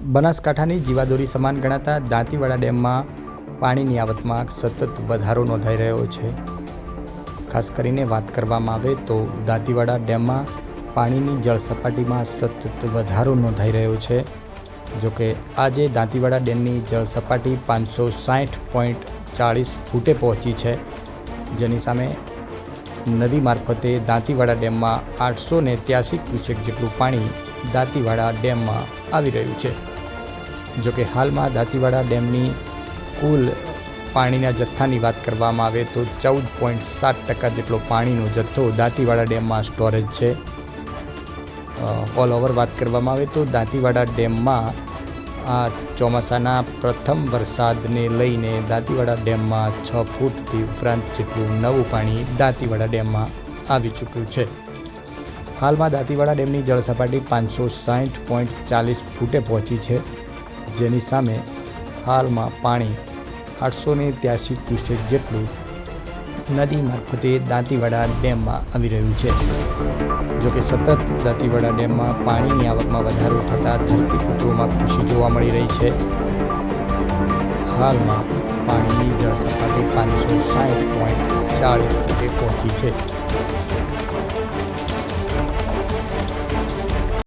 બનાસકાંઠાની જીવાદોરી સમાન ગણાતા દાંતીવાડા ડેમમાં પાણીની આવકમાં સતત વધારો નોંધાઈ રહ્યો છે. ખાસ કરીને વાત કરવામાં આવે તો દાંતીવાડા ડેમમાં પાણીની જળ સપાટીમાં સતત વધારો નોંધાઈ રહ્યો છે. જોકે આજે દાંતીવાડા ડેમની જળ સપાટી પાંચસો સાઠ પોઈન્ટ ચાળીસ ફૂટે પહોંચી છે. જેની સામે નદી મારફતે દાંતીવાડા ડેમમાં આઠસો ને ત્યાસી ક્યુસેક જેટલું પાણી દાંતીવાડા ડેમમાં આવી રહ્યું છે. જોકે હાલમાં દાંતીવાડા ડેમની કુલ પાણીના જથ્થાની વાત કરવામાં આવે તો ચૌદ પોઈન્ટ સાત ટકા જેટલો પાણીનો જથ્થો દાંતીવાડા ડેમમાં સ્ટોરેજ છે. ઓલ ઓવર વાત કરવામાં આવે તો દાંતીવાડા ડેમમાં આ ચોમાસાના પ્રથમ વરસાદને લઈને દાંતીવાડા ડેમમાં છ ફૂટથી ઉપરાંત જેટલું નવું પાણી દાંતીવાડા ડેમમાં આવી ચૂક્યું છે. હાલમાં દાંતીવાડા ડેમની જળસપાટી પાંચસો સાઠ પોઈન્ટ ચાલીસ ફૂટે પહોંચી છે. જેની સામે હાલમાં પાણી આઠસો ને ત્યાસી ક્યુસેક જેટલું નદી મારફતે દાંતીવાડા ડેમમાં આવી રહ્યું છે. જોકે સતત દાંતીવાડા ડેમમાં પાણીની આવકમાં વધારો થતાં ધરતીપુત્રોમાં ખુશી જોવા મળી રહી છે. હાલમાં પાણીની જળ સપાટી પાંચસો સાઠ પોઈન્ટ ચાળીસ ફૂટે પહોંચી છે.